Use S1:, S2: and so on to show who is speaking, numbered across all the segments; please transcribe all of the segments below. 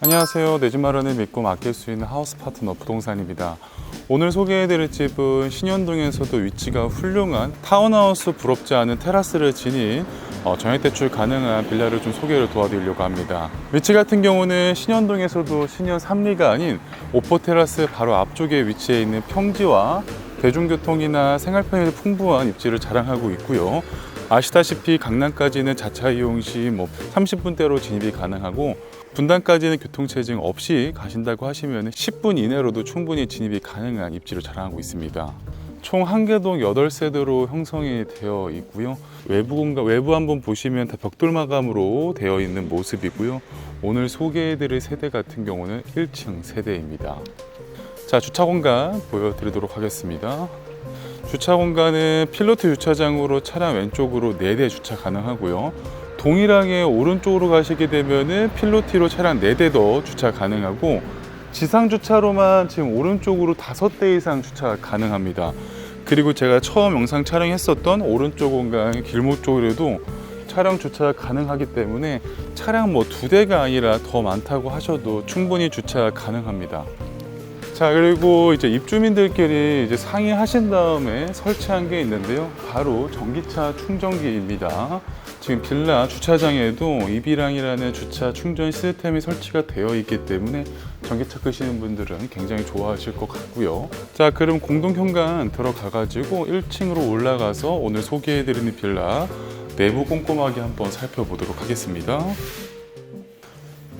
S1: 안녕하세요. 내 집 마련을 믿고 맡길 수 있는 하우스 파트너 부동산입니다. 오늘 소개해드릴 집은 신현동에서도 위치가 훌륭한 타운하우스 부럽지 않은 테라스를 지닌 어, 전액대출 가능한 빌라를 좀 소개를 도와드리려고 합니다. 위치 같은 경우는 신현동에서도 신현 3리가 아닌 오포 테라스 바로 앞쪽에 위치해 있는 평지와 대중교통이나 생활 편의도 풍부한 입지를 자랑하고 있고요. 아시다시피 강남까지는 자차 이용 시 뭐 30분대로 진입이 가능하고 분당까지는 교통체증 없이 가신다고 하시면 10분 이내로도 충분히 진입이 가능한 입지를 자랑하고 있습니다. 총 한 개동 8세대로 형성이 되어 있고요. 외부 공간 외부 한번 보시면 다 벽돌 마감으로 되어 있는 모습이고요. 오늘 소개해드릴 세대 같은 경우는 1층 세대입니다. 자, 주차 공간 보여드리도록 하겠습니다. 주차 공간은 필로트 주차장으로 차량 왼쪽으로 4대 주차 가능하고요. 동일하게 오른쪽으로 가시게 되면은 필로티로 차량 4대 더 주차 가능하고 지상 주차로만 지금 오른쪽으로 5대 이상 주차 가능합니다. 그리고 제가 처음 영상 촬영했었던 오른쪽 공간 길목 쪽으로도 차량 주차 가능하기 때문에 차량 뭐 두 대가 아니라 더 많다고 하셔도 충분히 주차 가능합니다. 자 그리고 이제 입주민들끼리 이제 상의하신 다음에 설치한 게 있는데요. 바로 전기차 충전기입니다. 지금 빌라 주차장에도 이비랑이라는 주차 충전 시스템이 설치가 되어 있기 때문에 전기차 끄시는 분들은 굉장히 좋아하실 것 같고요. 자 그럼 공동 현관 들어가 가지고 1층으로 올라가서 오늘 소개해 드리는 빌라 내부 꼼꼼하게 한번 살펴보도록 하겠습니다.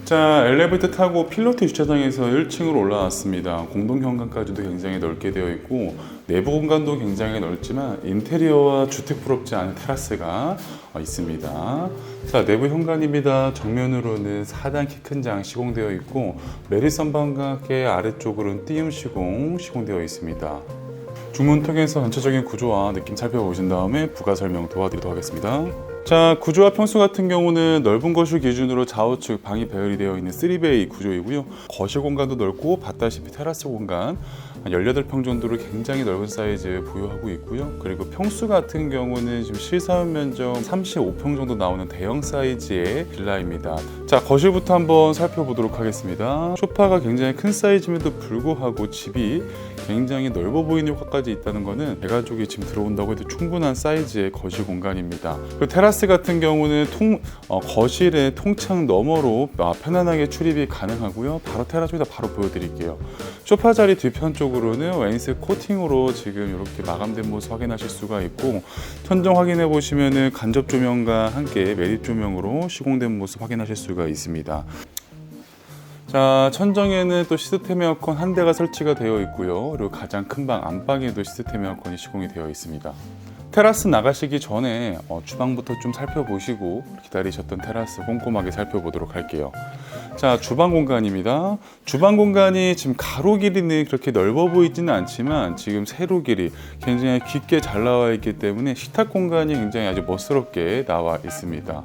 S1: 자, 엘리베이터 타고 필로티 주차장에서 1층으로 올라왔습니다. 공동 현관까지도 굉장히 넓게 되어 있고 내부 공간도 굉장히 넓지만 인테리어와 주택 부럽지 않은 테라스가 어, 있습니다. 자, 내부 현관입니다. 정면으로는 4단 키 큰 장 시공되어 있고 메리선 방각의 아래쪽으로는 띄움 시공 시공되어 있습니다. 주문 통해서 전체적인 구조와 느낌 살펴보신 다음에 부가 설명 도와드리도록 하겠습니다. 자, 구조와 평수 같은 경우는 넓은 거실 기준으로 좌우측 방이 배열이 되어 있는 3베이 구조이고요. 거실 공간도 넓고 봤다시피 테라스 공간 한 18평 정도로 굉장히 넓은 사이즈 보유하고 있고요. 그리고 평수 같은 경우는 지금 실사용 면적 35평 정도 나오는 대형 사이즈의 빌라입니다. 자, 거실부터 한번 살펴보도록 하겠습니다. 소파가 굉장히 큰 사이즈임에도 불구하고 집이 굉장히 넓어 보이는 효과까지 있다는 것은 대가족이 지금 들어온다고 해도 충분한 사이즈의 거실 공간입니다. 그리고 테라스 같은 경우는 통, 어, 거실의 통창 너머로 아, 편안하게 출입이 가능하고요. 바로 테라스입니다. 바로 보여드릴게요. 소파 자리 뒤편 쪽으로 는 웨인스 코팅으로 지금 이렇게 마감된 모습 확인하실 수가 있고 천정 확인해 보시면은 간접 조명과 함께 매립 조명으로 시공된 모습 확인하실 수가 있습니다. 자, 천정에는 또 시스템 에어컨 한 대가 설치가 되어 있고요. 그리고 가장 큰 방 안방에도 시스템 에어컨이 시공이 되어 있습니다. 테라스 나가시기 전에 어, 주방부터 좀 살펴보시고 기다리셨던 테라스 꼼꼼하게 살펴보도록 할게요. 자, 주방 공간입니다. 주방 공간이 지금 가로 길이는 그렇게 넓어 보이지는 않지만 지금 세로 길이 굉장히 깊게 잘 나와 있기 때문에 식탁 공간이 굉장히 아주 멋스럽게 나와 있습니다.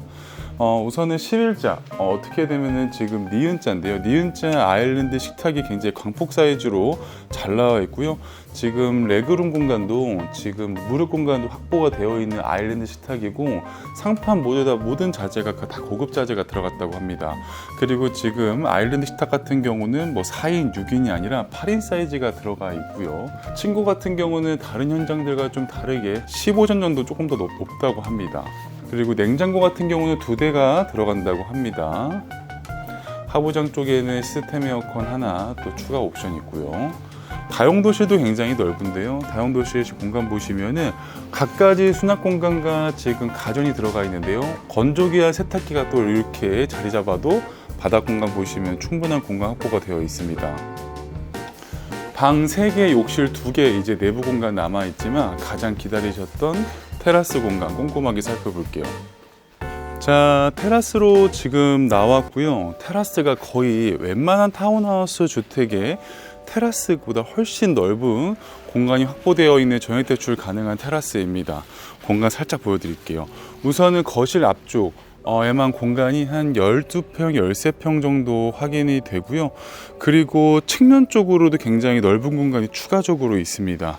S1: 어, 우선은 11자 어, 떻게 되면은 지금 니은자인데요. 니은자 아일랜드 식탁이 굉장히 광폭 사이즈로 잘 나와 있고요. 지금 레그룸 공간도 지금 무릎 공간도 확보가 되어 있는 아일랜드 식탁이고 상판 모두 다 모든 자재가 다 고급 자재가 들어갔다고 합니다. 그리고 지금 아일랜드 식탁 같은 경우는 뭐 4인, 6인이 아니라 8인 사이즈가 들어가 있고요. 친구 같은 경우는 다른 현장들과 좀 다르게 15전 정도 조금 더 높, 높다고 합니다. 그리고 냉장고 같은 경우는 두 대가 들어간다고 합니다. 하부장 쪽에는 시스템 에어컨 하나 또 추가 옵션 있고요. 다용도실도 굉장히 넓은데요. 다용도실 공간 보시면은 각가지 수납 공간과 지금 가전이 들어가 있는데요. 건조기와 세탁기가 또 이렇게 자리 잡아도 바닥 공간 보시면 충분한 공간 확보가 되어 있습니다. 방 3개, 욕실 2개 이제 내부 공간 남아 있지만 가장 기다리셨던 테라스 공간 꼼꼼하게 살펴볼게요. 자, 테라스로 지금 나왔고요. 테라스가 거의 웬만한 타운하우스 주택의 테라스보다 훨씬 넓은 공간이 확보되어 있는 전액 대출 가능한 테라스입니다. 공간 살짝 보여드릴게요. 우선은 거실 앞쪽 어, 에만 공간이 한 12평, 13평 정도 확인이 되고요. 그리고 측면 쪽으로도 굉장히 넓은 공간이 추가적으로 있습니다.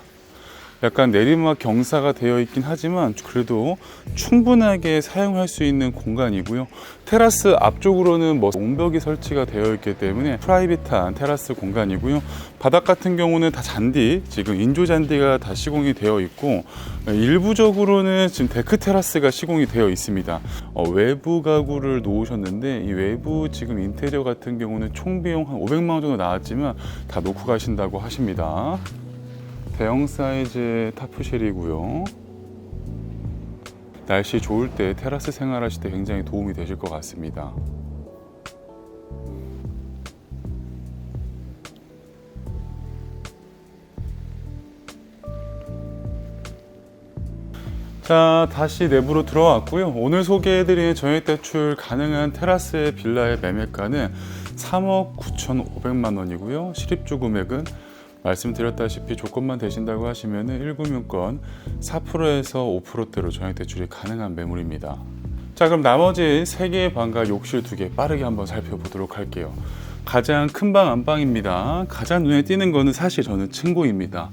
S1: 약간 내리막 경사가 되어 있긴 하지만 그래도 충분하게 사용할 수 있는 공간이고요. 테라스 앞쪽으로는 뭐 옹벽이 설치가 되어 있기 때문에 프라이빗한 테라스 공간이고요. 바닥 같은 경우는 다 잔디, 지금 인조 잔디가 다 시공이 되어 있고 일부적으로는 지금 데크 테라스가 시공이 되어 있습니다. 어, 외부 가구를 놓으셨는데 이 외부 지금 인테리어 같은 경우는 총 비용 한 500만 원 정도 나왔지만 다 놓고 가신다고 하십니다. 대형 사이즈의 타프쉘이고요. 날씨 좋을 때 테라스 생활하실 때 굉장히 도움이 되실 것 같습니다. 자, 다시 내부로 들어왔고요. 오늘 소개해드리는 전액 대출 가능한 테라스 빌라의 매매가는 3억 9,500만 원이고요. 실입주 금액은 말씀드렸다시피 조건만 되신다고 하시면 1금융권 4%에서 5%대로 전액 대출이 가능한 매물입니다. 자, 그럼 나머지 3개의 방과 욕실 2개 빠르게 한번 살펴보도록 할게요. 가장 큰 방 안방입니다. 가장 눈에 띄는 거는 사실 저는 층고입니다.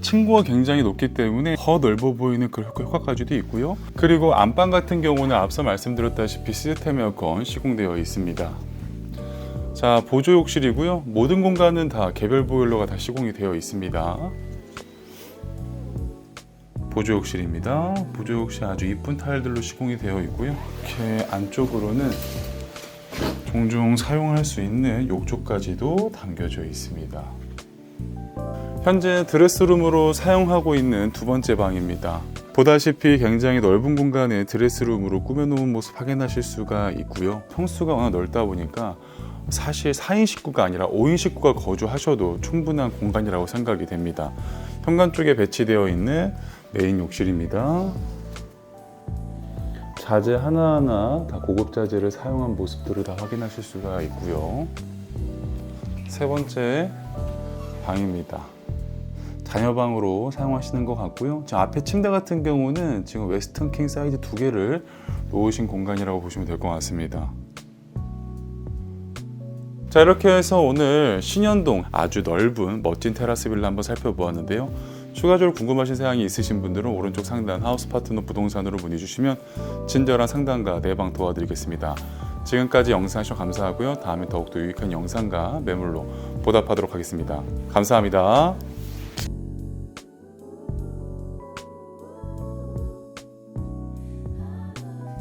S1: 층고가 굉장히 높기 때문에 더 넓어 보이는 그런 효과까지도 있고요. 그리고 안방 같은 경우는 앞서 말씀드렸다시피 시스템 에어컨 시공되어 있습니다. 자, 보조 욕실이고요. 모든 공간은 다 개별 보일러가 다 시공이 되어 있습니다. 보조 욕실입니다. 보조 욕실 아주 이쁜 타일들로 시공이 되어 있고요. 이렇게 안쪽으로는 종종 사용할 수 있는 욕조까지도 담겨져 있습니다. 현재 드레스룸으로 사용하고 있는 두 번째 방입니다. 보다시피 굉장히 넓은 공간에 드레스룸으로 꾸며놓은 모습 확인하실 수가 있고요. 평수가 워낙 넓다 보니까 사실 4인 식구가 아니라 5인 식구가 거주하셔도 충분한 공간이라고 생각이 됩니다. 현관 쪽에 배치되어 있는 메인 욕실입니다. 자재 하나하나 다 고급 자재를 사용한 모습들을 다 확인하실 수가 있고요. 세 번째 방입니다. 자녀방으로 사용하시는 것 같고요. 저 앞에 침대 같은 경우는 지금 웨스턴 킹 사이즈 두 개를 놓으신 공간이라고 보시면 될 것 같습니다. 자 이렇게 해서 오늘 신현동 아주 넓은 멋진 테라스 빌라 한번 살펴보았는데요. 추가적으로 궁금하신 사항이 있으신 분들은 오른쪽 상단 하우스 파트너 부동산으로 문의 주시면 친절한 상담과 내방 도와드리겠습니다. 지금까지 영상 시청 감사하고요. 다음에 더욱더 유익한 영상과 매물로 보답하도록 하겠습니다. 감사합니다.